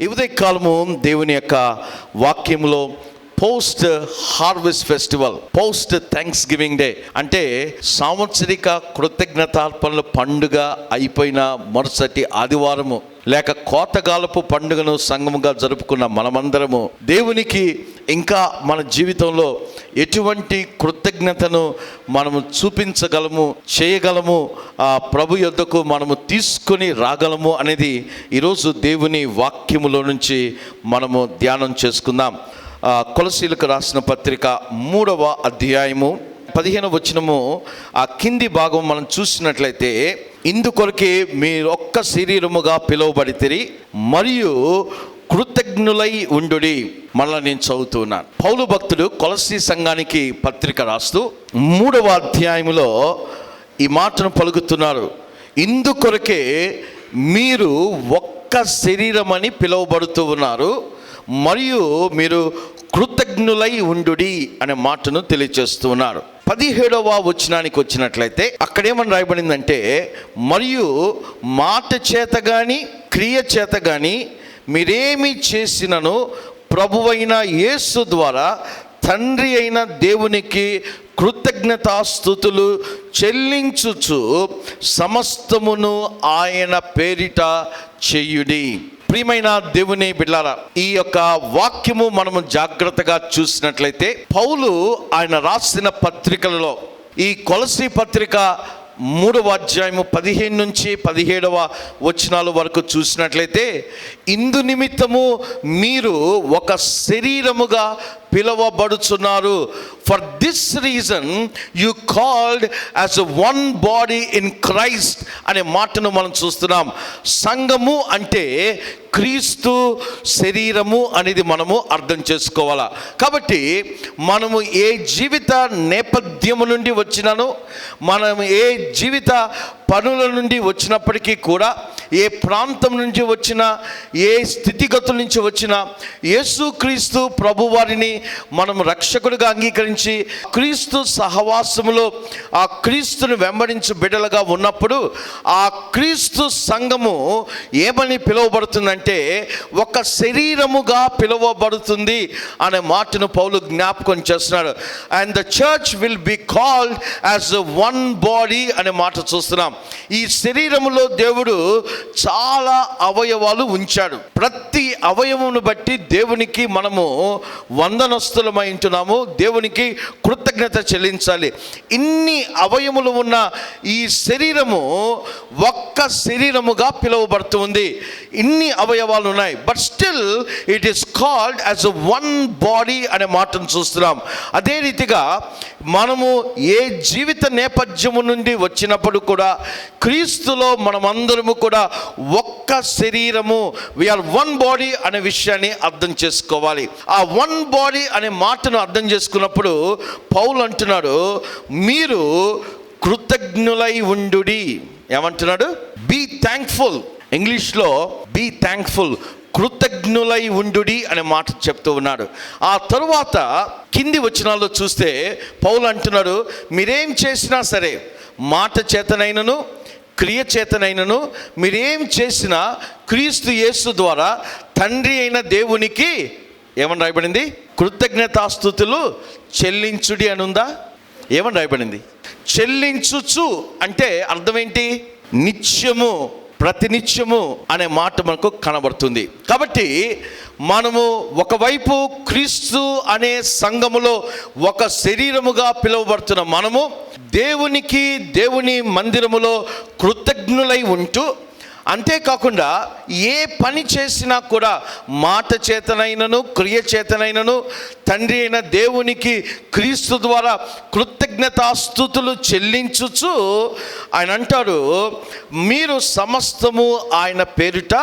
ఈ ఉదయకాలము దేవుని యొక్క వాక్యంలో post harvest festival post thanksgiving day అంటే సాంవత్సరిక కృతజ్ఞతార్పణల పండుగ అయిపోయిన మరుసటి ఆదివారము లేక కోతగాలపు పండుగను సంగముగా జరుపుకున్న మనమందరము దేవునికి ఇంకా మన జీవితంలో ఎటువంటి కృతజ్ఞతను మనము చూపించగలము చేయగలము ఆ ప్రభు యొద్దకు మనము తీసుకొని రాగలము అనేది ఈరోజు దేవుని వాక్యములో నుంచి మనము ధ్యానం చేసుకుందాం. కొలసీలకు రాసిన పత్రిక మూడవ అధ్యాయము పదిహేను వచనము ఆ కింది భాగం మనం చూసినట్లయితే ఇందుకొరకే మీరు ఒక్క శరీరముగా పిలువబడితే మరియు కృతజ్ఞులై ఉండుడి. మళ్ళా నేను చదువుతున్నాను. పౌలు భక్తుడు కొలసి సంఘానికి పత్రిక రాస్తూ మూడవ అధ్యాయములో ఈ మాటను పలుకుతున్నారు. ఇందుకొరకే మీరు ఒక్క శరీరమని పిలువబడుతూ ఉన్నారు. మరియు మీరు కృతజ్ఞులై ఉండుడి అనే మాటను తెలియజేస్తున్నారు పదిహేడవ వచనానికి వచ్చినట్లయితే అక్కడేమని రాయబడిందంటే మరియు మాట చేత కానీ క్రియ చేత కానీ మీరేమి చేసినను ప్రభువైన యేసు ద్వారా తండ్రి అయిన దేవునికి కృతజ్ఞతాస్థుతులు చెల్లించుచు సమస్తమును ఆయన పేరిట చెయ్యుడి ప్రియమైన దేవుని బిడ్డారా ఈ యొక్క వాక్యము మనము జాగ్రత్తగా చూసినట్లయితే పౌలు ఆయన రాసిన పత్రికలలో ఈ కొలసి పత్రిక మూడవ అధ్యాయము పదిహేను నుంచి పదిహేడవ వచనాల వరకు చూసినట్లయితే ఇందు నిమిత్తము మీరు ఒక శరీరముగా పిలువబడుచున్నారు. For this reason you called as one body in Christ అనే మాటను మనం చూస్తున్నాం. సంఘము అంటే క్రీస్తు శరీరము అనేది మనము అర్థం చేసుకోవాలా. కాబట్టి మనము ఏ జీవిత నేపథ్యము నుండి వచ్చినాను మనం ఏ జీవిత పనుల నుండి వచ్చినప్పటికీ కూడా ఏ ప్రాంతం నుంచి వచ్చిన ఏ స్థితిగతుల నుంచి వచ్చిన యేసుక్రీస్తు ప్రభువారిని మనం రక్షకుడిగా అంగీకరించి క్రీస్తు సహవాసములో ఆ క్రీస్తును వెంబడించు బిడ్డలుగా ఉన్నప్పుడు ఆ క్రీస్తు సంఘము ఏమని పిలువబడుతుందంటే ఒక శరీరముగా పిలువబడుతుంది అనే మాటను పౌలు జ్ఞాపకం చేస్తున్నాడు. And the church will be called as one body అనే మాట చూస్తున్నాం. ఈ శరీరంలో దేవుడు చాలా అవయవాలు ఉంచాడు. ప్రతి అవయవమును బట్టి దేవునికి మనము వందనస్తులమై ఉంటున్నాము. దేవునికి కృతజ్ఞత చెల్లించాలి. ఇన్ని అవయములు ఉన్న ఈ శరీరము ఒక్క శరీరముగా పిలువబడుతుంది ఇన్ని అవయవాలు ఉన్నాయి. But still it is called as one body అనే మాటను చూస్తున్నాం. అదే రీతిగా మనము ఏ జీవిత నేపథ్యము నుండి వచ్చినప్పుడు కూడా క్రీస్తులో మనమందరము కూడా ఒక్క శరీరము వీఆర్ వన్ బాడీ అనే విషయాన్ని అర్థం చేసుకోవాలి. ఆ వన్ బాడీ అనే మాటను అర్థం చేసుకున్నప్పుడు పౌలు అంటున్నాడు మీరు కృతజ్ఞులై ఉండుడి. ఏమంటున్నాడు? బీ థ్యాంక్ఫుల్ ఇంగ్లీష్లో బీ థ్యాంక్ఫుల్ కృతజ్ఞులై ఉండుడి అనే మాట చెప్తూ ఉన్నాడు. ఆ తరువాత కింది వచనాల్లో చూస్తే పౌలు అంటున్నాడు మీరేం చేసినా సరే మాట చేతనైనను క్రియ చేతనైనను మీరేం చేసినా క్రీస్తు యేసు ద్వారా తండ్రి అయిన దేవునికి ఏమని రాయబడింది? కృతజ్ఞతాస్థుతులు చెల్లించుడి అని ఉందా ఏమని రాయబడింది? చెల్లించుచు అంటే అర్థం ఏంటి? నిత్యము ప్రతినిత్యము అనే మాట మనకు కనబడుతుంది. కాబట్టి మనము ఒకవైపు క్రీస్తు అనే సంఘములో ఒక శరీరముగా పిలువబడుతున్న మనము దేవునికి దేవుని మందిరములో కృతజ్ఞులై ఉంటూ అంతేకాకుండా ఏ పని చేసినా కూడా మాట చేతనైనను క్రియ చేతనైనను తండ్రి అయిన దేవునికి క్రీస్తు ద్వారా కృతజ్ఞతాస్థుతులు చెల్లించుచు ఆయన అంటాడు మీరు సమస్తము ఆయన పేరిట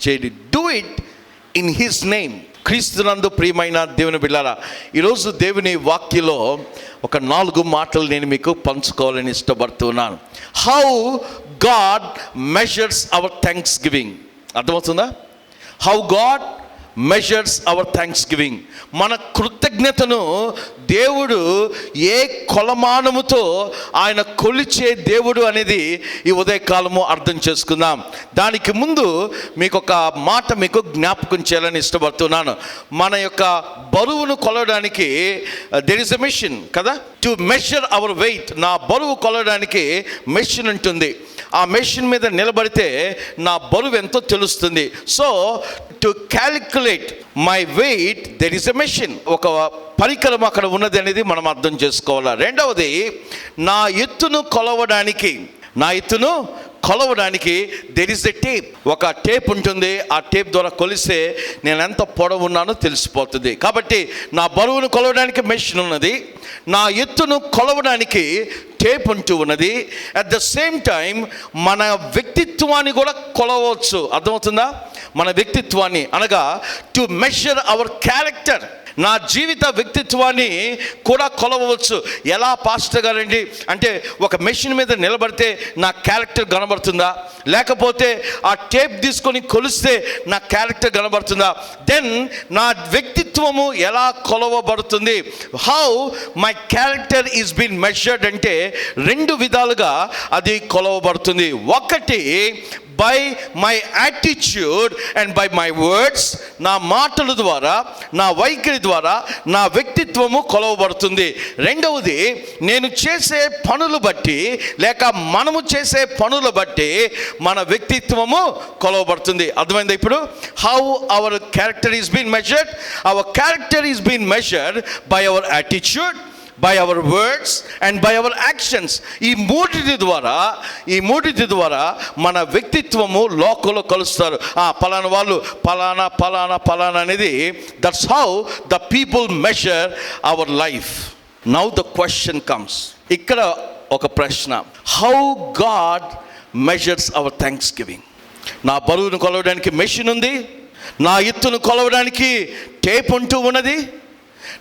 చేయండి do it in his name క్రీస్తునందు ప్రియమైన దేవుని బిళ్ళారా ఈరోజు దేవుని వాక్యలో ఒక నాలుగు మాటలు నేను మీకు పంచుకోవాలని ఇష్టపడుతున్నాను. How God measures our thanksgiving అర్థమవుతుందా? How God measures our thanksgiving మన కృతజ్ఞతను దేవుడు ఏ కొలమానముతో ఆయన కొలిచే దేవుడు అనేది ఈ ఉదయకాలము అర్థం చేసుకుందాం. దానికి ముందు మీకు ఒక మాట మీకు జ్ఞాపకం చేయాలని ఇష్టపడుతున్నాను. మన యొక్క బరువును కొలవడానికి దెర్ ఇస్ ఎ మిషన్ కదా? టు మెషర్ అవర్ వెయిట్ నా బరువు కొలవడానికి మెషిన్ ఉంటుంది. ఆ మెషిన్ మీద నిలబడితే నా బరువు ఎంతో తెలుస్తుంది. So to calculate my weight there is a machine ఒక పరికరం అక్కడ ఉన్నది అనేది మనం అర్థం చేసుకోవాలి? రెండవది నా ఎత్తును కొలవడానికి నా ఎత్తును కొలవడానికి దెర్ ఇస్ ఎ టేప్ ఒక టేప్ ఉంటుంది. ఆ టేప్ ద్వారా కొలిస్తే నేను ఎంత పొడవు ఉన్నానో తెలిసిపోతుంది. కాబట్టి నా బరువును కొలవడానికి మెషిన్ ఉన్నది. నా ఎత్తును కొలవడానికి టేప్ ఉంటూ ఉన్నది. అట్ ద సేమ్ టైం మన వ్యక్తిత్వాన్ని కూడా కొలవచ్చు. అర్థమవుతుందా? మన వ్యక్తిత్వాన్ని. అనగా టు మెషర్ అవర్ క్యారెక్టర్ నా జీవిత వ్యక్తిత్వాన్ని కూడా కొలవచ్చు ఎలా పాస్టర్ గారండి? అంటే ఒక మెషిన్ మీద నిలబడితే నా క్యారెక్టర్ కనబడుతుందా? లేకపోతే ఆ టేప్ తీసుకొని కొలిస్తే నా క్యారెక్టర్ కనబడుతుందా? దెన్ నా వ్యక్తిత్వము ఎలా కొలవబడుతుంది? How my character is been measured అంటే రెండు విధాలుగా అది కొలవబడుతుంది. ఒకటి by my attitude and by my words నా మాటల ద్వారా నా వైఖరి ద్వారా నా వ్యక్తిత్వము కొలవబడుతుంది. రెండవది నేను చేసే పనులు బట్టి లేక మనము చేసే పనుల బట్టి మన వ్యక్తిత్వము కొలవబడుతుంది. అర్థమైంది ఇప్పుడు? How our character is been measured our character is been measured by our attitude by our words and by our actions ఈ మూడిటి ద్వారా ఈ మూడిటి ద్వారా మన వ్యక్తిత్వము లోకంలో కలుస్తారు. ఆ పలానా వాళ్ళు పలానా పలానా పలానా అనేది that's how the people measure our life now the question comes ఇక్కడ ఒక ప్రశ్న. How God measures our thanksgiving నా బరువును కొలవడానికి మెషిన్ ఉంది. నా ఎత్తును కొలవడానికి టేప్ ఉంటూ ఉన్నది.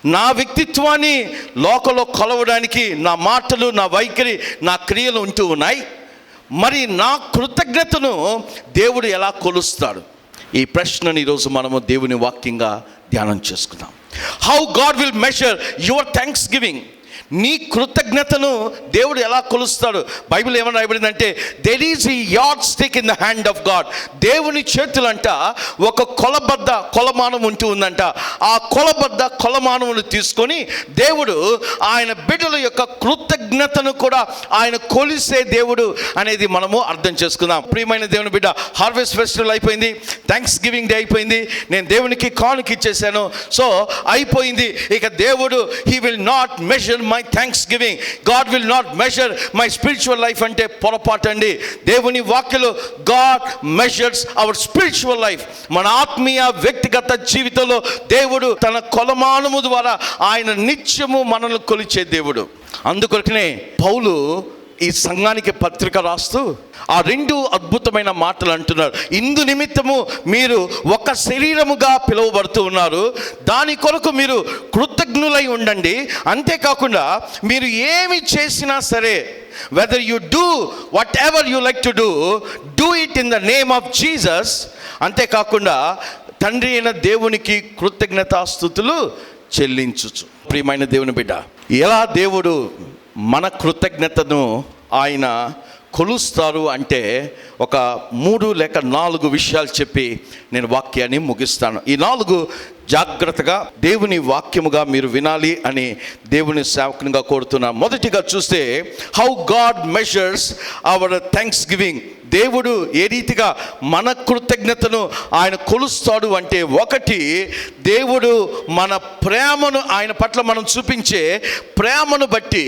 నా వ్యక్తిత్వాన్ని లోకంలో కొలవడానికి నా మాటలు నా వైఖరి నా క్రియలు ఉంటూ ఉన్నాయి. మరి నా కృతజ్ఞతను దేవుడు ఎలా కొలుస్తాడు? ఈ ప్రశ్నని ఈరోజు మనము దేవుని వాక్యంగా ధ్యానం చేసుకుందాం. How God will measure your thanksgiving నీ కృతజ్ఞతను దేవుడు ఎలా కొలుస్తాడు? బైబిల్ ఏమని రాయబడిందంటే దెర్ ఈజ్ ఈ yardstick in the hand of God దేవుని చేతులంట ఒక కొలబద్ద కొలమానం ఉంటూ ఉందంట. ఆ కొలబద్ద కొలమానమును తీసుకొని దేవుడు ఆయన బిడ్డల యొక్క కృతజ్ఞతను కూడా ఆయన కొలిసే దేవుడు అనేది మనము అర్థం చేసుకుందాం. ప్రియమైన దేవుని బిడ్డ హార్వెస్ట్ ఫెస్టివల్ అయిపోయింది థ్యాంక్స్ గివింగ్ డే అయిపోయింది నేను దేవునికి కానుక ఇచ్చేసాను. సో అయిపోయింది. ఇక దేవుడు he will not measure my thanksgiving God will not measure my spiritual life అంటే పొరపాటు అండి దేవుని వాక్యలో God measures our spiritual life మన ఆత్మీయ వ్యక్తిగత జీవితంలో దేవుడు తన కొలమానము ద్వారా ఆయన నిత్యము మనల్ని కొలిచే దేవుడు. అందుకొరకనే పౌలు ఈ సంఘానికి పత్రిక రాస్తూ ఆ రెండు అద్భుతమైన మాటలు అంటున్నారు. ఇందు నిమిత్తము మీరు ఒక శరీరముగా పిలువబడుతూ ఉన్నారు. దాని కొరకు మీరు కృతజ్ఞులై ఉండండి. అంతేకాకుండా మీరు ఏమి చేసినా సరే whether you do whatever you like to do do it in the name of Jesus అంతేకాకుండా తండ్రి అయిన దేవునికి కృతజ్ఞతాస్థుతులు చెల్లించుచు. ప్రియమైన దేవుని బిడ్డ ఎలా దేవుడు మన కృతజ్ఞతను ఆయన కొలుస్తారు అంటే ఒక మూడు లేక నాలుగు విషయాలు చెప్పి నేను వాక్యాన్ని ముగిస్తాను. ఈ నాలుగు జాగ్రత్తగా దేవుని వాక్యముగా మీరు వినాలి అని దేవుని సేవకునిగా కోరుతున్నా మొదటిగా చూస్తే how God measures our thanksgiving దేవుడు ఏ రీతిగా మన కృతజ్ఞతను ఆయన కొలుస్తాడు అంటే ఒకటి దేవుడు మన ప్రేమను ఆయన పట్ల మనం చూపించే ప్రేమను బట్టి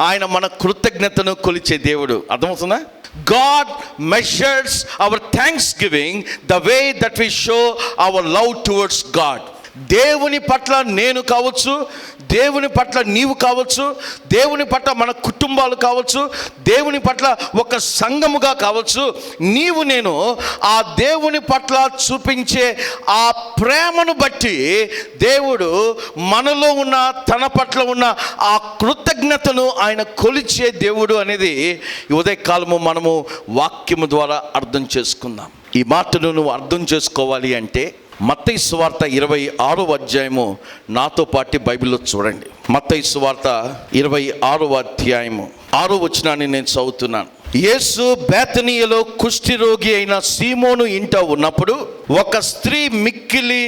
ఆయన మన కృతజ్ఞతను కొలిచే దేవుడు. అర్థమవుతుందా? God measures our thanksgiving the way that we show our love towards God దేవుని పట్ల నేను కావచ్చు దేవుని పట్ల నీవు కావచ్చు దేవుని పట్ల మన కుటుంబాలు కావచ్చు దేవుని పట్ల ఒక సంఘముగా కావచ్చు నీవు నేను ఆ దేవుని పట్ల చూపించే ఆ ప్రేమను బట్టి దేవుడు మనలో ఉన్న తన పట్ల ఉన్న ఆ కృతజ్ఞతను ఆయన కొలిచే దేవుడు అనేది ఉదయకాలము మనము వాక్యము ద్వారా అర్థం చేసుకుందాం. ఈ మాటను నువ్వు అర్థం చేసుకోవాలి అంటే మత్తయి సువార్త ఇరవై ఆరో అధ్యాయము నాతో పాటు బైబిల్లో చూడండి. మత్తయి సువార్త ఇరవై ఆరో అధ్యాయము ఆరో వచనాన్ని నేను చదువుతున్నాను. యేసు బేతనీయలో కుష్ఠిరోగి అయిన సీమోను ఇంట ఉన్నప్పుడు ఒక స్త్రీ మిక్కిలి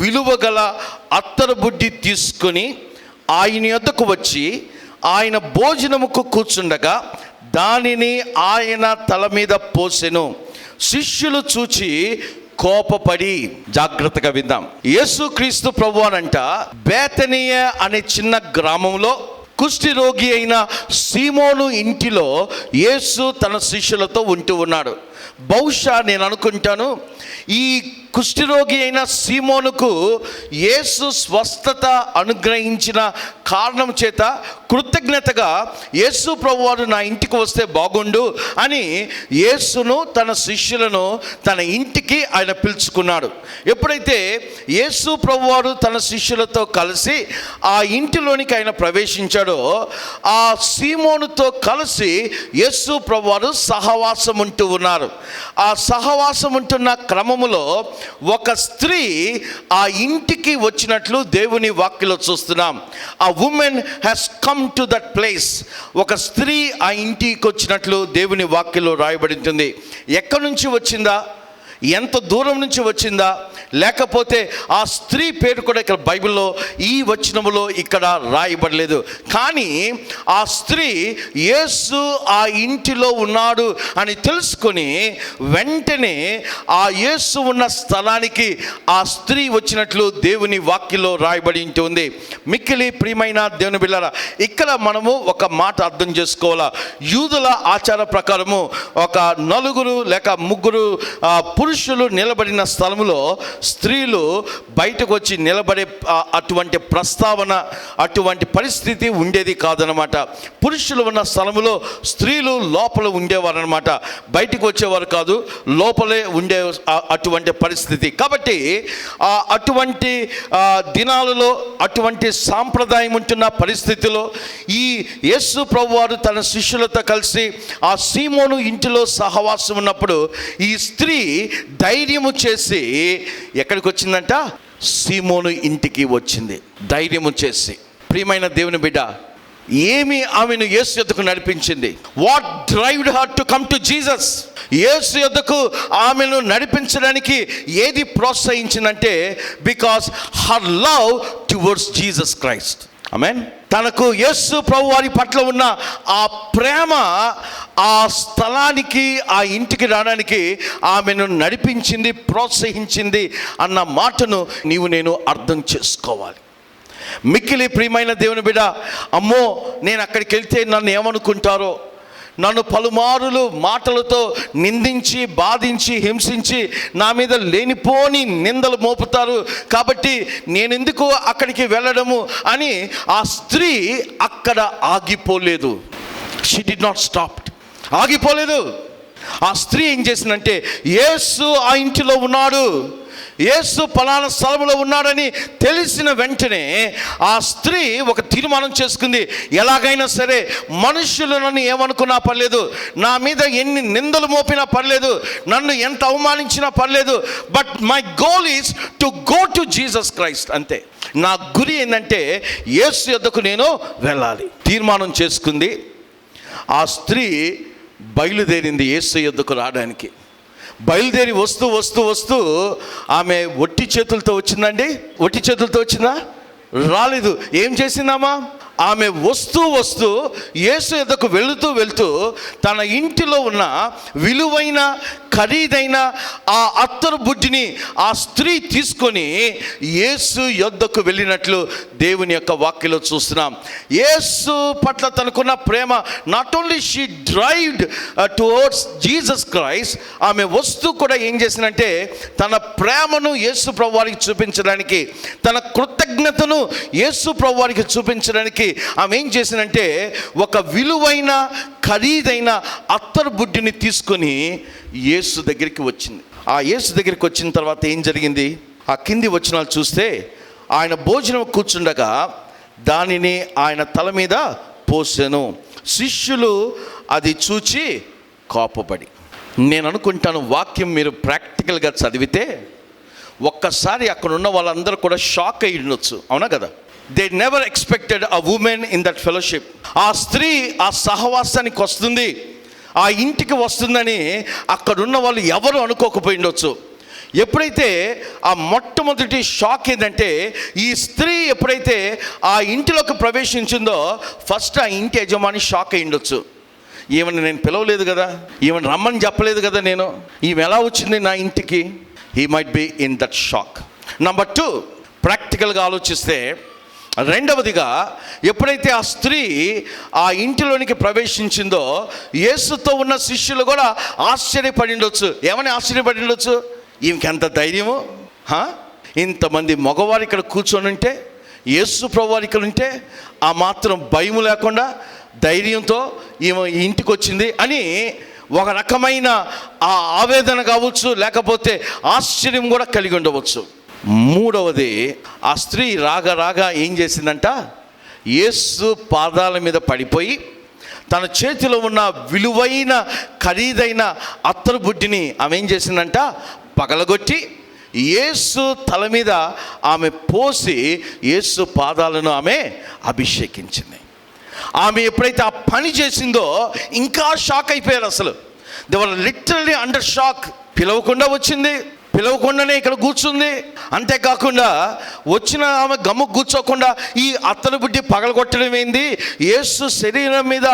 విలువగల అత్తరు బుడ్డి తీసుకొని ఆయన యొద్దకు వచ్చి ఆయన భోజనముకు కూర్చుండగా దానిని ఆయన తల మీద పోసెను. శిష్యులు చూచి కోపపడి జాగ్రత్తగా విందాం. యేసుక్రీస్తు ప్రభు అనంట బేతనీయ అనే చిన్న గ్రామంలో కుష్టి రోగి అయిన సీమోను ఇంటిలో యేసు తన శిష్యులతో ఉంటూ ఉన్నాడు. బహుశా నేను అనుకుంటాను ఈ కుష్ఠిరోగి అయిన సీమోనుకు యేసు స్వస్థత అనుగ్రహించిన కారణం చేత కృతజ్ఞతగా యేసు ప్రభువారు నా ఇంటికి వస్తే బాగుండు అని యేసును తన శిష్యులను తన ఇంటికి ఆయన పిలుచుకున్నాడు. ఎప్పుడైతే యేసు ప్రభువారు తన శిష్యులతో కలిసి ఆ ఇంటిలోనికి ఆయన ప్రవేశించాడో ఆ సీమోనుతో కలిసి యేసు ప్రభువారు సహవాసం ఉంటూ ఉన్నారు. ఆ సహవాసం ఉంటున్న క్రమములో ఒక స్త్రీ ఆ ఇంటికి వచ్చినట్లు దేవుని వాక్యలో చూస్తున్నాం. ఆ woman has come to that place ఒక స్త్రీ ఆ ఇంటికి వచ్చినట్లు దేవుని వాక్యలో రాయబడింటుంది. ఎక్కడి నుంచి వచ్చిందా? ఎంత దూరం నుంచి వచ్చిందా? లేకపోతే ఆ స్త్రీ పేరు కూడా ఇక్కడ బైబిల్లో ఈ వచనములో ఇక్కడ రాయబడలేదు. కానీ ఆ స్త్రీ యేసు ఆ ఇంటిలో ఉన్నాడు అని తెలుసుకొని వెంటనే ఆ యేసు ఉన్న స్థలానికి ఆ స్త్రీ వచ్చినట్లు దేవుని వాక్యలో రాయబడి ఉంటుంది మిక్కిలి ప్రియమైన దేవుని బిళ్ళారా ఇక్కడ మనము ఒక మాట అర్థం చేసుకోవాలా? యూదుల ఆచార ప్రకారము ఒక నలుగురు లేక ముగ్గురు పురుషులు పురుషులు నిలబడిన స్థలంలో స్త్రీలు బయటకు వచ్చి నిలబడే అటువంటి ప్రస్తావన అటువంటి పరిస్థితి ఉండేది కాదనమాట పురుషులు ఉన్న స్థలంలో స్త్రీలు లోపల ఉండేవారు అనమాట బయటకు వచ్చేవారు కాదు లోపలే ఉండే అటువంటి పరిస్థితి. కాబట్టి ఆ అటువంటి దినాలలో అటువంటి సాంప్రదాయం ఉంటున్న పరిస్థితిలో ఈ యేసు ప్రభు వారు తన శిష్యులతో కలిసి ఆ సీమోను ఇంటిలో సహవాసం ఉన్నప్పుడు ఈ స్త్రీ ధైర్యము చేసి ఎక్కడికి వచ్చిందంట? సీమోను ఇంటికి వచ్చింది. ధైర్యము చేసి. ప్రియమైన దేవుని బిడ్డ ఏమి ఆమెను యేసు యొద్దకు నడిపించింది? What drived her to come to Jesus యేసు యొద్దకు ఆమెను నడిపించడానికి ఏది ప్రోత్సహించిందంటే because her love towards Jesus Christ amen తనకు యస్సు ప్రభు వారి పట్ల ఉన్న ఆ ప్రేమ ఆ స్థలానికి ఆ ఇంటికి రావడానికి ఆమెను నడిపించింది ప్రోత్సహించింది అన్న మాటను నీవు నేను అర్థం చేసుకోవాలి. మిక్కిలి ప్రియమైన దేవుని బిడ అమ్మో నేను అక్కడికి వెళ్తే నన్ను ఏమనుకుంటారో? నన్ను పలుమారులు మాటలతో నిందించి బాధించి హింసించి నా మీద లేనిపోని నిందలు మోపుతారు. కాబట్టి నేనెందుకు అక్కడికి వెళ్ళడము అని ఆ స్త్రీ అక్కడ ఆగిపోలేదు. షీ డి నాట్ స్టాప్ ఆగిపోలేదు. ఆ స్త్రీ ఏం చేసిందంటే యేసు ఆ ఇంటిలో ఉన్నాడు. యేసు పలానా స్థలంలో ఉన్నాడని తెలిసిన వెంటనే ఆ స్త్రీ ఒక తీర్మానం చేసుకుంది. ఎలాగైనా సరే మనుషులు నన్ను ఏమనుకున్నా పర్లేదు నా మీద ఎన్ని నిందలు మోపినా పర్లేదు నన్ను ఎంత అవమానించినా పర్లేదు but my goal is to go to Jesus Christ అంతే. నా గురి ఏంటంటే యేసు యొద్దకు నేను వెళ్ళాలి. తీర్మానం చేసుకుంది. ఆ స్త్రీ బయలుదేరింది యేసు యొద్దకు రావడానికి. బయలుదేరి వస్తూ వస్తూ వస్తూ ఆమె ఒట్టి చేతులతో వచ్చిందండి? ఒట్టి చేతులతో వచ్చిందా? రాలేదు. ఏం చేసిందమ్మా? ఆమె వస్తూ వస్తూ యేసు ఎద్దకు వెళుతూ వెళుతూ తన ఇంటిలో ఉన్న విలువైన ఖరీదైన ఆ అత్తరు బుజ్జిని ఆ స్త్రీ తీసుకొని యేసు యొద్దకు వెళ్ళినట్లు దేవుని యొక్క వాక్యలో చూస్తున్నాం. యేసు పట్ల తనకున్న ప్రేమ not only she drived towards Jesus Christ ఆమె వస్తూ కూడా ఏం చేసిందంటే తన ప్రేమను యేసు ప్రభువారికి చూపించడానికి తన కృతజ్ఞతను యేసు ప్రభువారికి చూపించడానికి ఆమె ఏం చేసిందంటే ఒక విలువైన ఖరీదైన అత్తరు బుడ్డిని తీసుకొని యేసు దగ్గరికి వచ్చింది. ఆ యేసు దగ్గరికి వచ్చిన తర్వాత ఏం జరిగింది? ఆ కింది వచనాలు చూస్తే ఆయన భోజనం కూర్చుండగా దానిని ఆయన తల మీద పోసాను. శిష్యులు అది చూచి కోపపడి నేను అనుకుంటాను వాక్యం మీరు ప్రాక్టికల్గా చదివితే ఒక్కసారి అక్కడ ఉన్న వాళ్ళందరూ కూడా షాక్ అయి ఉండొచ్చు అవునా కదా? They never expected a woman in that fellowship ఆ స్త్రీ ఆ సహవాసానికి వస్తుంది. ఆ ఇంటికి వస్తుందని అక్కడున్న వాళ్ళు ఎవరు అనుకోకపోయిండొచ్చు. ఎప్పుడైతే ఆ మొట్టమొదటి షాక్ ఏంటంటే ఈ స్త్రీ ఎప్పుడైతే ఆ ఇంటిలోకి ప్రవేశించిందో ఫస్ట్ ఆ ఇంటి యజమాని షాక్ అయి ఉండొచ్చు ఈమెను నేను పిలవలేదు కదా ఈమెను రమ్మని చెప్పలేదు కదా నేను ఈమె ఎలా వచ్చింది నా ఇంటికి? He might be in that shock number two ప్రాక్టికల్గా ఆలోచిస్తే రెండవదిగా ఎప్పుడైతే ఆ స్త్రీ ఆ ఇంటిలోనికి ప్రవేశించిందో యేసుతో ఉన్న శిష్యులు కూడా ఆశ్చర్యపడి ఉండొచ్చు. ఏమని ఆశ్చర్యపడి ఉండొచ్చు? ఈమెకెంత ధైర్యము? ఇంతమంది మగవారు ఇక్కడ కూర్చొని ఉంటే యేసు ప్రభువారు ఇక్కడ ఉంటే ఆ మాత్రం భయం లేకుండా ధైర్యంతో ఈమె ఇంటికి వచ్చింది అని ఒక రకమైన ఆ ఆవేదన కావచ్చు లేకపోతే ఆశ్చర్యం కూడా కలిగి ఉండవచ్చు. మూడవది ఆ స్త్రీ రాగా రాగా ఏం చేసిందంట? యేసు పాదాల మీద పడిపోయి తన చేతిలో ఉన్న విలువైన ఖరీదైన అత్తరు బుడ్డిని ఆమె ఏం చేసిందంట? పగలగొట్టి యేసు తల మీద ఆమె పోసి యేసు పాదాలను ఆమె అభిషేకించింది. ఆమె ఎప్పుడైతే ఆ పని చేసిందో ఇంకా షాక్ అయిపోయారు అసలు. దేవర్ లిటరలీ అండర్ షాక్ పిలవకుండా వచ్చింది. పిలవకుండానే ఇక్కడ కూర్చుంది. అంతేకాకుండా వచ్చిన ఆమె గమ్ము కూర్చోకుండా ఈ అత్తలు బుడ్డి పగలగొట్టడం ఏంది? యేసు శరీరం మీద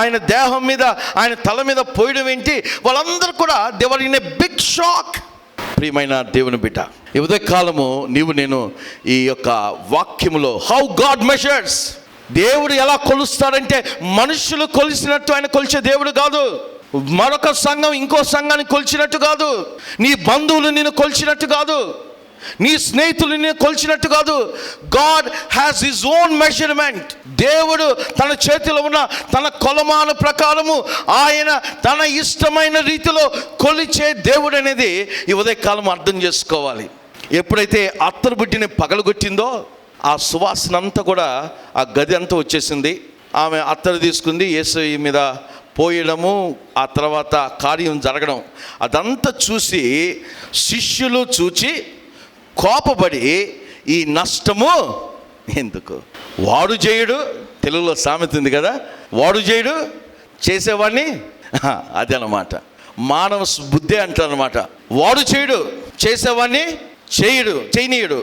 ఆయన దేహం మీద ఆయన తల మీద పోయడం ఏంటి? వాళ్ళందరూ కూడా they were in a big shock ప్రియమైన దేవుని బిడ్డ ఈ ఉదయకాలము నీవు నేను ఈ యొక్క వాక్యములో హౌ గాడ్ మెషర్స్ దేవుడు ఎలా కొలుస్తాడంటే మనుషులు కొలిసినట్టు ఆయన కొలిచే దేవుడు కాదు. మరొక సంఘం ఇంకో సంఘాన్ని కొలిచినట్టు కాదు. నీ బంధువులు నిన్ను కొలిచినట్టు కాదు. నీ స్నేహితులు నిన్ను కొలిచినట్టు కాదు. God has his own measurement దేవుడు తన చేతిలో ఉన్న తన కొలమాన ప్రకారము ఆయన తన ఇష్టమైన రీతిలో కొలిచే దేవుడు అనేది ఈ ఉదయకాలం అర్థం చేసుకోవాలి. ఎప్పుడైతే అత్తరు బుడ్డిని పగలగొట్టిందో ఆ సువాసన అంతా కూడా ఆ గది అంతా వచ్చేసింది. ఆమె అత్తరు తీసుకుంది యేసు మీద పోయడము ఆ తర్వాత కార్యం జరగడం అదంతా చూసి శిష్యులు చూచి కోపపడి ఈ నష్టము ఎందుకు? వాడు చేయుడు తెలుగులో సామెత ఉంది కదా వాడు చేయుడు చేసేవాడిని? అదే అన్నమాట మానవ బుద్ధి అంటారనమాట వాడు చేయుడు చేసేవాడిని? చేయుడు చేయనీయుడు.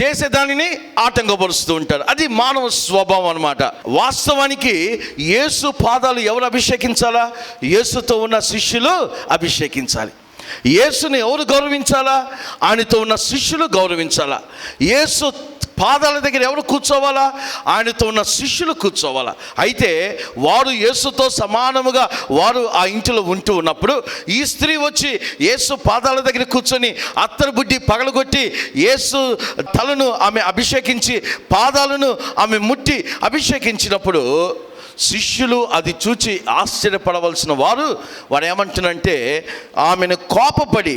చేసేదానిని ఆటంకపరుస్తూ ఉంటారు. అది మానవ స్వభావం అనమాట వాస్తవానికి యేసు పాదాలు ఎవరు అభిషేకించాలా? యేసుతో ఉన్న శిష్యులు అభిషేకించాలి. యేసుని ఎవరు గౌరవించాలా? ఆయనతో ఉన్న శిష్యులు గౌరవించాలా? యేసు పాదాల దగ్గర ఎవరు కూర్చోవాలా? ఆయనతో ఉన్న శిష్యులు కూర్చోవాలా? అయితే వారు యేసుతో సమానముగా వారు ఆ ఇంటిలో ఉంటూ ఉన్నప్పుడు ఈ స్త్రీ వచ్చి యేసు పాదాల దగ్గర కూర్చొని అత్తరు బుడ్డి పగలగొట్టి యేసు తలను ఆమె అభిషేకించి పాదాలను ఆమె ముట్టి అభిషేకించినప్పుడు శిష్యులు అది చూచి ఆశ్చర్యపడవలసిన వారు వారు ఏమంటున్నంటే ఆమెను కోపపడి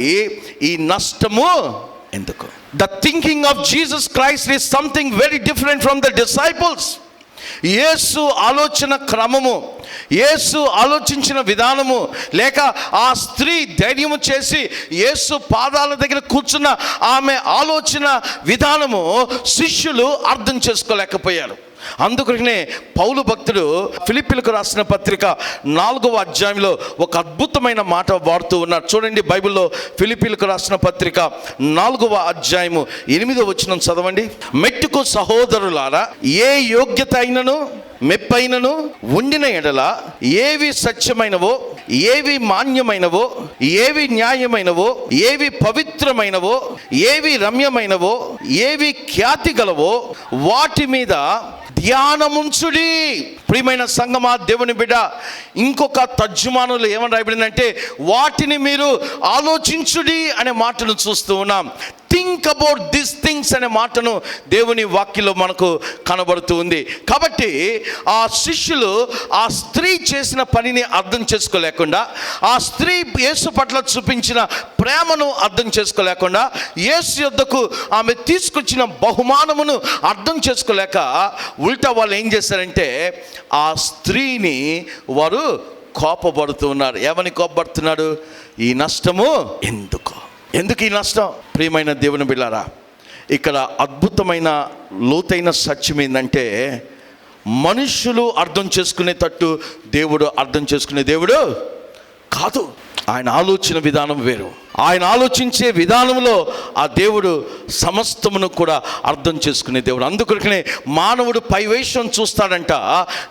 ఈ నష్టము ఎందుకు? The thinking of Jesus Christ is something very different from the disciples యేసు ఆలోచన క్రమము యేసు ఆలోచించిన విధానము లేక ఆ స్త్రీ ధైర్యము చేసి యేసు పాదాల దగ్గర కూర్చున్న ఆమె ఆలోచన విధానము శిష్యులు అర్థం చేసుకోలేకపోయారు. అందుకనే పౌలు భక్తుడు ఫిలిపిలకు రాసిన పత్రిక నాలుగవ అధ్యాయంలో ఒక అద్భుతమైన మాట వాడుతూ ఉన్నారు చూడండి బైబిల్లో ఫిలిపిలకు రాసిన పత్రిక నాలుగవ అధ్యాయము ఎనిమిదవ వచ్చిన చదవండి. మెట్టుకు సహోదరులారా ఏ యోగ్యత అయినను మెప్పైనను ఉండిన ఎడల ఏవి సత్యమైనవో ఏవి మాన్యమైనవో ఏవి న్యాయమైనవో ఏవి పవిత్రమైనవో ఏవి రమ్యమైనవో ఏవి ఖ్యాతి గలవో వాటి మీద ధ్యానముంచుడి. ప్రియమైన సంగమా దేవుని బిడ్డ ఇంకొక తర్జుమానులు ఏమని రాయబడిందంటే వాటిని మీరు ఆలోచించుడి అనే మాటను చూస్తూ ఉన్నాం. థింక్ అబౌట్ దిస్ థింగ్స్ అనే మాటను దేవుని వాక్యలో మనకు కనబడుతూ ఉంది. కాబట్టి ఆ శిష్యులు ఆ స్త్రీ చేసిన పనిని అర్థం చేసుకోలేకుండా ఆ స్త్రీ యేసు పట్ల చూపించిన ప్రేమను అర్థం చేసుకోలేకుండా యేసు యొద్దకు ఆమె తీసుకొచ్చిన బహుమానమును అర్థం చేసుకోలేక ఉల్టా వాళ్ళు ఏం చేశారంటే ఆ స్త్రీని వారు కోపపడుతూ ఉన్నారు. ఏమని కోపడుతున్నాడు ఈ నష్టము ఎందుకు? ఎందుకు ఈ నష్టం? ప్రియమైన దేవుని బిళ్ళారా ఇక్కడ అద్భుతమైన లోతైన సత్యం ఏంటంటే మనుషులు అర్థం చేసుకునేటట్టు దేవుడు అర్థం చేసుకునే దేవుడు కాదు. ఆయన ఆలోచన విధానం వేరు. ఆయన ఆలోచించే విధానంలో ఆ దేవుడు సమస్తమును కూడా అర్థం చేసుకునే దేవుడు. అందుకొరకనే మానవుడు పైవేషం చూస్తాడంట.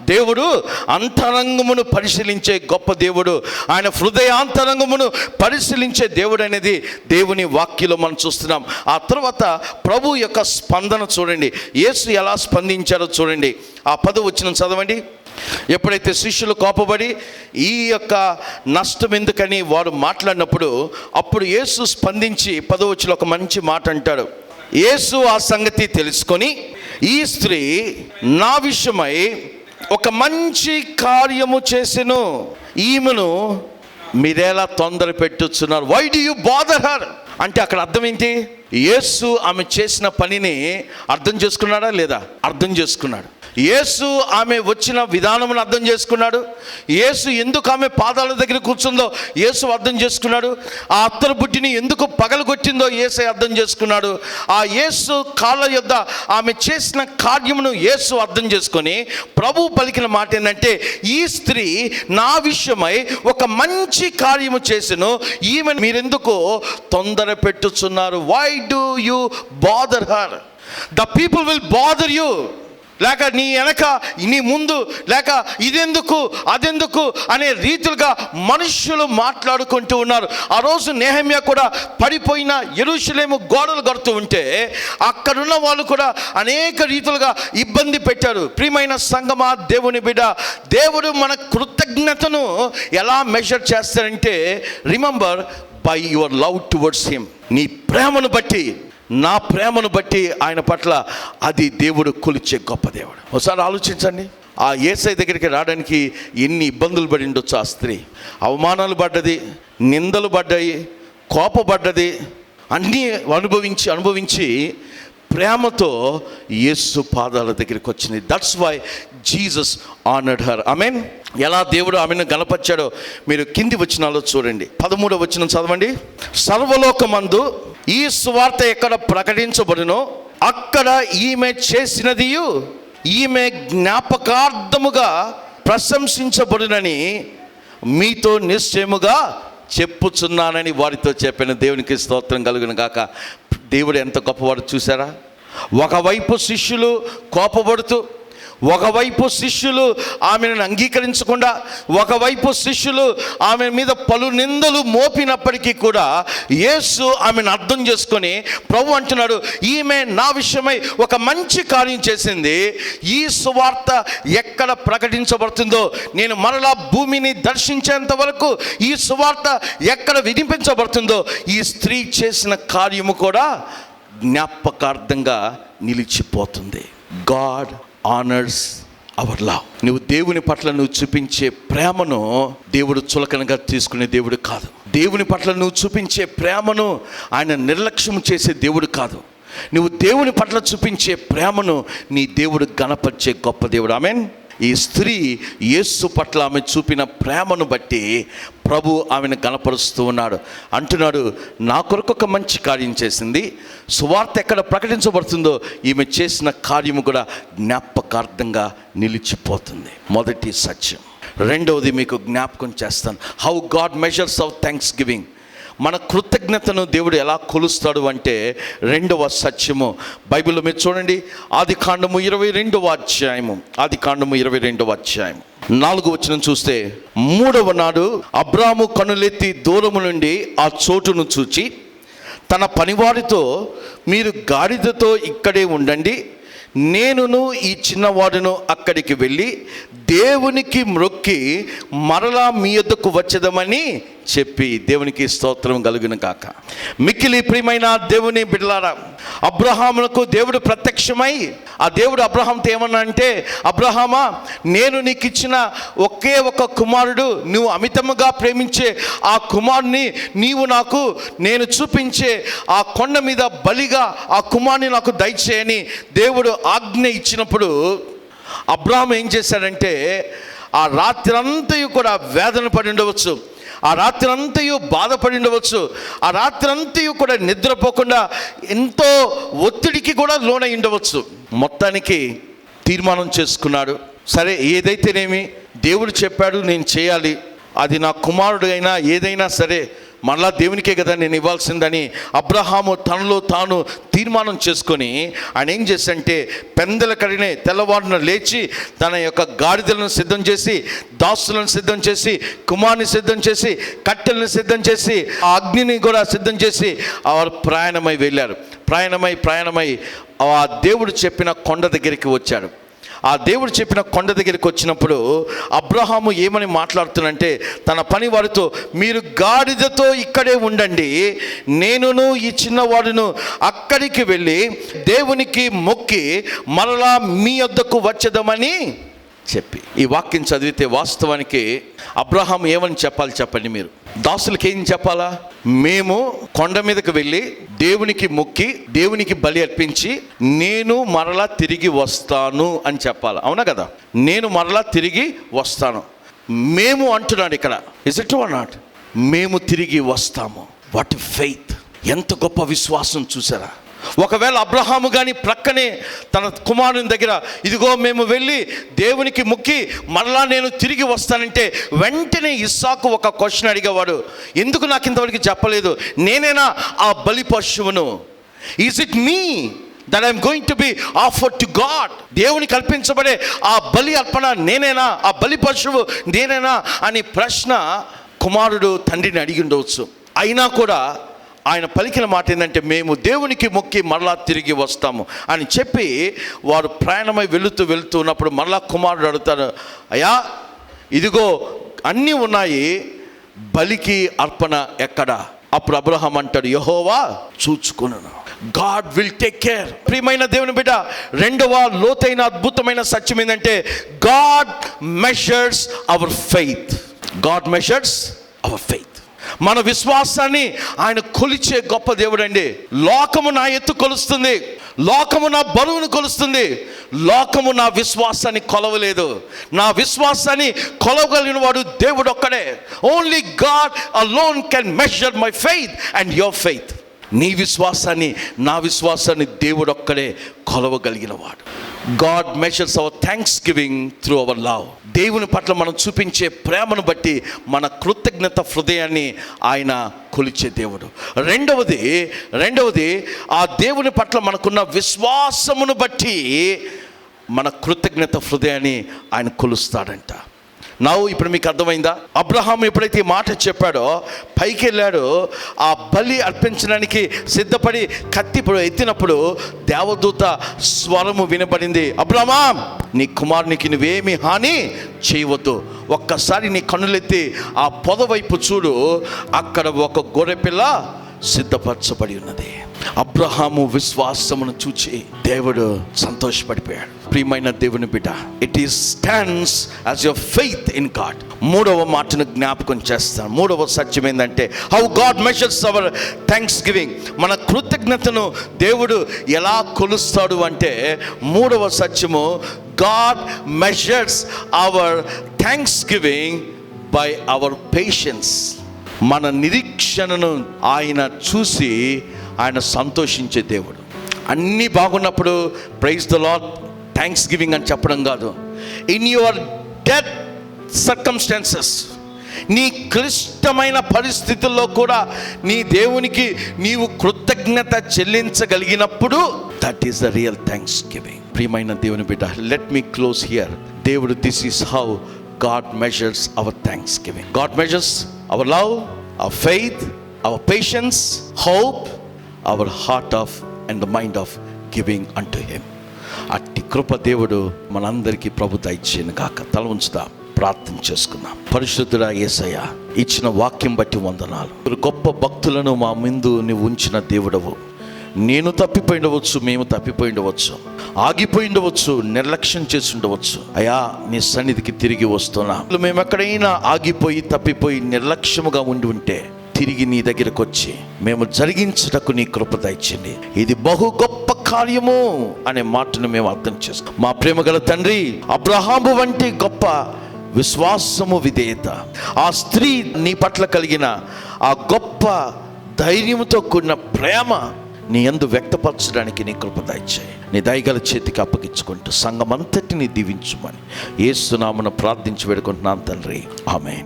దేవుడు అంతరంగమును పరిశీలించే గొప్ప దేవుడు. ఆయన హృదయాంతరంగమును పరిశీలించే దేవుడు అనేది దేవుని వాక్యలో మనం చూస్తున్నాం. ఆ తర్వాత ప్రభు యొక్క స్పందన చూడండి. యేసు ఎలా స్పందించారో చూడండి. ఆ పదవి వచ్చిన చదవండి. ఎప్పుడైతే శిష్యులు కోపబడి ఈ యొక్క నష్టం ఎందుకని వారు మాట్లాడినప్పుడు అప్పుడు యేసు స్పందించి పదవచ్చులో ఒక మంచి మాట అంటాడు. యేసు ఆ సంగతి తెలుసుకొని ఈ స్త్రీ నా విషయమై ఒక మంచి కార్యము చేసెను. ఈమెను మీరేలా తొందర పెట్టుచున్నారు why do you bother her అంటే అక్కడ అర్థం ఏంటి? యేసు ఆమె చేసిన పనిని అర్థం చేసుకున్నాడా లేదా? అర్థం చేసుకున్నాడు. యేసు ఆమె వచ్చిన విధానమును అర్థం చేసుకున్నాడు. యేసు ఎందుకు ఆమె పాదాల దగ్గర కూర్చుందో యేసు అర్థం చేసుకున్నాడు. ఆ అత్తరు బుడ్డిని ఎందుకు పగలగొట్టిందో యేసే అర్థం చేసుకున్నాడు. ఆ యేసు కాళ్ళ యొద్ద ఆమె చేసిన కార్యమును యేసు అర్థం చేసుకొని ప్రభు పలికిన మాట ఏంటంటే ఈ స్త్రీ నా విషయమై ఒక మంచి కార్యము చేసెను. ఈమె మీరెందుకు తొందర పెట్టుచున్నారు. Why do you bother her the people will bother you లేక నీ వెనక నీ ముందు లేక ఇదెందుకు అదెందుకు అనే రీతులుగా మనుషులు మాట్లాడుకుంటూ ఉన్నారు. ఆ రోజు నేహమ్య కూడా పడిపోయిన ఎరుషులేము గోడలు కడుతూ ఉంటే అక్కడున్న వాళ్ళు కూడా అనేక రీతులుగా ఇబ్బంది పెట్టారు. ప్రియమైన సంగమా దేవుని బిడ్డ దేవుడు మన కృతజ్ఞతను ఎలా మెజర్ చేస్తారంటే remember by your love towards him నీ ప్రేమను బట్టి నా ప్రేమను బట్టి ఆయన పట్ల అది దేవుడు కొలిచే గొప్ప దేవుడు. ఒకసారి ఆలోచించండి. ఆ ఏసై దగ్గరికి రావడానికి ఎన్ని ఇబ్బందులు పడి ఉండొచ్చు ఆ స్త్రీ. అవమానాలు పడ్డది నిందలు పడ్డాయి కోపపడ్డది అన్నీ అనుభవించి అనుభవించి ప్రేమతో యేసు పాదాల దగ్గరికి వచ్చింది. That's why Jesus honoured her mean ఎలా దేవుడు ఆమెను గణపరిచాడో మీరు కింది వచనాల్లో చూడండి. పదమూడవ వచనం చదవండి. సర్వలోకమందు ఈ సువార్త ఎక్కడ ప్రకటించబడునో అక్కడ ఈమె చేసినది ఈమె జ్ఞాపకార్థముగా ప్రశంసించబడునని మీతో నిశ్చయముగా చెప్పుచున్నానని వారితో చెప్పిన దేవునికి స్తోత్రం కలుగును గాక. దేవుడు ఎంత గొప్పవాడు చూసారా ఒకవైపు శిష్యులు కోపపడుతూ ఒకవైపు శిష్యులు ఆమెను అంగీకరించకుండా ఒకవైపు శిష్యులు ఆమె మీద పలు నిందలు మోపినప్పటికీ కూడా యేసు ఆమెను అర్థం చేసుకొని ప్రభు అంటున్నాడు ఈమె నా విషయమై ఒక మంచి కార్యం చేసింది. ఈ సువార్త ఎక్కడ ప్రకటించబడుతుందో నేను మరలా భూమిని దర్శించేంత వరకు ఈ సువార్త ఎక్కడ వినిపించబడుతుందో ఈ స్త్రీ చేసిన కార్యము కూడా జ్ఞాపకార్థంగా నిలిచిపోతుంది. గాడ్ ఆనర్స్ అవర్ లవ్ నువ్వు దేవుని పట్ల నువ్వు చూపించే ప్రేమను దేవుడు చులకనగా తీసుకునే దేవుడు కాదు. దేవుని పట్ల నువ్వు చూపించే ప్రేమను ఆయన నిర్లక్ష్యం చేసే దేవుడు కాదు. నువ్వు దేవుని పట్ల చూపించే ప్రేమను నీ దేవుడు గణపరిచే గొప్ప దేవుడు. ఆమెన్ ఈ స్త్రీ యేసు పట్ల ఆమె చూపిన ప్రేమను బట్టి ప్రభు ఆమెను గణపరుస్తూ ఉన్నాడు. అంటున్నాడు నా కొరకు ఒక మంచి కార్యం చేసింది. సువార్త ఎక్కడ ప్రకటించబడుతుందో ఈమె చేసిన కార్యము కూడా జ్ఞాపకార్థంగా నిలిచిపోతుంది. మొదటి సత్యం. రెండవది మీకు జ్ఞాపకం చేస్తాను. How God measures of thanksgiving మన కృతజ్ఞతను దేవుడు ఎలా కొలుస్తాడు అంటే రెండవ సత్యము. బైబిల్లో మీరు చూడండి ఆది కాండము ఇరవై రెండవ అధ్యాయము. ఆది కాండము ఇరవై రెండవ అధ్యాయం నాలుగు వచ్చిన చూస్తే మూడవ నాడు అబ్రాము కనులెత్తి దూరము నుండి ఆ చోటును చూచి తన పనివారితో మీరు గాడిదతో ఇక్కడే ఉండండి నేనును ఈ చిన్నవాడును అక్కడికి వెళ్ళి దేవునికి మ్రొక్కి మరలా మీ యొద్దకు వచ్చేదమని చెప్పి దేవునికి స్తోత్రం కలుగును కాక మిక్కిలి ప్రియమైన దేవుని బిడ్డలారా అబ్రహాములకు దేవుడు ప్రత్యక్షమై ఆ దేవుడు అబ్రహాంతో ఏమన్నా అంటే అబ్రహామా నేను నీకు ఇచ్చిన ఒకే ఒక కుమారుడు నువ్వు అమితముగా ప్రేమించే ఆ కుమారుని నీవు నాకు నేను చూపించే ఆ కొండ మీద బలిగా ఆ కుమారుని నాకు దయచేయని దేవుడు ఆజ్ఞ ఇచ్చినప్పుడు అబ్రాహం ఏం చేశాడంటే ఆ రాత్రంతయు కూడా వేదన పడి ఉండవచ్చు ఆ రాత్రంతయు బాధపడి ఉండవచ్చు ఆ రాత్రంతయు కూడా నిద్రపోకుండా ఎంతో ఒత్తిడికి కూడా లోనై ఉండవచ్చు. మొత్తానికి తీర్మానం చేసుకున్నాడు. సరే ఏదైతేనేమి? దేవుడు చెప్పాడు నేను చేయాలి. అది నా కుమారుడు అయినా ఏదైనా సరే మరలా దేవునికే కదా నేను ఇవ్వాల్సిందని అబ్రహాము తనలో తాను తీర్మానం చేసుకొని ఆయన ఏం చేశాడంటే పెందల కడినే తెల్లవారున లేచి తన యొక్క గాడిదలను సిద్ధం చేసి దాసులను సిద్ధం చేసి కుమార్ని సిద్ధం చేసి కట్టెలను సిద్ధం చేసి ఆ అగ్నిని కూడా సిద్ధం చేసి వారు ప్రయాణమై వెళ్ళారు. ప్రయాణమై ప్రయాణమై ఆ దేవుడు చెప్పిన కొండ దగ్గరికి వచ్చాడు ఆ దేవుడు చెప్పిన కొండ దగ్గరికి వచ్చినప్పుడు అబ్రహాము ఏమని మాట్లాడుతున్నంటే తన పని వారితో మీరు గాడిదతో ఇక్కడే ఉండండి. నేనును ఈ చిన్నవాడును అక్కడికి వెళ్ళి దేవునికి మొక్కి మరలా మీ వద్దకు వచ్చేదమని చెప్పి. ఈ వాక్యం చదివితే వాస్తవానికి అబ్రహాం ఏమని చెప్పాలి చెప్పండి మీరు? దాసులకి ఏం చెప్పాలా? మేము కొండ మీదకి వెళ్ళి దేవునికి మొక్కి దేవునికి బలి అర్పించి నేను మరలా తిరిగి వస్తాను అని చెప్పాలి? అవునా కదా? నేను మరలా తిరిగి వస్తాను. మేము అంటున్నాడు ఇక్కడ. ఇస్ ఇట్ ఆర్ నాట్ మేము తిరిగి వస్తాము. వాట్ ఫెయిత్ ఎంత గొప్ప విశ్వాసం చూసారా? ఒకవేళ అబ్రహాము కానీ ప్రక్కనే తన కుమారుని దగ్గర ఇదిగో మేము వెళ్ళి దేవునికి మొక్కి మరలా నేను తిరిగి వస్తానంటే వెంటనే ఇస్సాకు ఒక క్వశ్చన్ అడిగేవాడు. ఎందుకు నాకు ఇంతవరకు చెప్పలేదు? నేనేనా ఆ బలి పశువును? Is it me that I'm going to be offer to God దేవుని కల్పించబడే ఆ బలి అర్పణ నేనేనా? ఆ బలి పశువు నేనేనా? అని ప్రశ్న కుమారుడు తండ్రిని అడిగి ఉండవచ్చు. అయినా కూడా ఆయన పలికిన మాట ఏంటంటే మేము దేవునికి మొక్కి మరలా తిరిగి వస్తాము. అని చెప్పి వారు ప్రయాణమై వెళుతూ వెళుతూ ఉన్నప్పుడు మరలా కుమారుడు అడుగుతారు అయ్యా ఇదిగో అన్నీ ఉన్నాయి బలికి అర్పణ ఎక్కడ? అప్పుడు అబ్రహం అంటాడు యహోవా చూచుకున్నాను గాడ్ విల్ టేక్ కేర్. ప్రియమైన దేవుని బిడ్డ రెండవ లోతైన అద్భుతమైన సత్యం ఏంటంటే God measures our faith. God measures our faith. మన విశ్వాసాన్ని ఆయన కొలిచే గొప్ప దేవుడు అండి లోకము నా ఎత్తు కొలుస్తుంది. లోకము నా బరువును కొలుస్తుంది. లోకము నా విశ్వాసాన్ని కొలవలేదు. నా విశ్వాసాన్ని కొలవగలిగిన వాడు దేవుడు ఒక్కడే. Only God alone can measure my faith and your faith నీ విశ్వాసాన్ని నా విశ్వాసాన్ని దేవుడు ఒక్కడే కొలవగలిగిన వాడు. God measures our thanksgiving through our love దేవుని పట్ల మనం చూపించే ప్రేమను బట్టి మన కృతజ్ఞత హృదయాన్ని ఆయన కొలిచే దేవుడు. రెండవది రెండవది ఆ దేవుని పట్ల మనకున్న విశ్వాసమును బట్టి మన కృతజ్ఞత హృదయాన్ని ఆయన కొలుస్తాడంట. నావు ఇప్పుడు మీకు అర్థమైందా? అబ్రహాం ఎప్పుడైతే ఈ మాట చెప్పాడో పైకి వెళ్ళాడో ఆ బలి అర్పించడానికి సిద్ధపడి కత్తి ఇప్పుడు ఎత్తినప్పుడు దేవదూత స్వరము వినబడింది. అబ్రహమా నీ కుమారునికి నువ్వేమి హాని చేయవద్దు. ఒక్కసారి నీ కన్నులెత్తి ఆ పొద వైపు చూడు. అక్కడ ఒక గొర్రెపిల్ల సిద్ధపరచబడి ఉన్నది. అబ్రహాము విశ్వాసమును చూచి దేవుడు సంతోషపడిపోయాడు. ప్రియమైన దేవుని బిడ్డ it is stands as your faith in God మూడవ మాటను జ్ఞాపకం చేస్తాను. మూడవ సత్యం ఏంటంటే how God measures our thanksgiving మన కృతజ్ఞతను దేవుడు ఎలా కొలుస్తాడు అంటే మూడవ సత్యము God measures our thanksgiving by our patience మన నిరీక్షణను ఆయన చూసి ఆయన సంతోషించే దేవుడు. అన్నీ బాగున్నప్పుడు praise the lord thanksgiving అని చెప్పడం కాదు. ఇన్ యువర్ డెత్ సర్కమ్స్టాన్సెస్ నీ క్లిష్టమైన పరిస్థితుల్లో కూడా నీ దేవునికి నీవు కృతజ్ఞత చెల్లించగలిగినప్పుడు that is the real thanksgiving ప్రియమైన దేవుని బిడ్డ లెట్ మీ క్లోజ్ హియర్ దేవుడు this is how God measures our thanksgiving God measures our love our faith our patience hope our heart of and the mind of giving అంటు హెమ్ అట్టి కృప దేవుడు మనందరికీ ప్రభు దయచేయను కాక తల ఉంచుదాం? ప్రార్థన చేసుకుందాం. పరిశుద్ధుడా యేసయ్య ఇచ్చిన వాక్యం బట్టి వందనాలు. మీరు గొప్ప భక్తులను మా ముందు నువ్వు ఉంచిన దేవుడవు. నేను తప్పిపోయి ఉండవచ్చు మేము తప్పిపోయి ఉండవచ్చు ఆగిపోయి ఉండవచ్చు నిర్లక్ష్యం చేసి ఉండవచ్చు అయా నీ సన్నిధికి తిరిగి వస్తున్నా. మేము ఎక్కడైనా ఆగిపోయి తప్పిపోయి నిర్లక్ష్యముగా ఉండి ఉంటే తిరిగి నీ దగ్గరకు వచ్చి మేము జరిగించుటకు నీ కృప దయచండి ఇది బహు గొప్ప కార్యము అనే మాటను మేము అర్థం చేసుకో. మా ప్రేమ గల తండ్రి అబ్రహాము వంటి గొప్ప విశ్వాసము విధేయత. ఆ స్త్రీ నీ పట్ల కలిగిన ఆ గొప్ప ధైర్యంతో కూడిన ప్రేమ నీ యందు వ్యక్తపరచడానికి నీ కృప దయచేయి. నీ దయగల చేతికి అప్పగించుకుంటూ సంఘమంతటిని దీవించుమని. ఏసునామను ప్రార్థించి వేడుకుంటున్నాను తండ్రి. ఆమె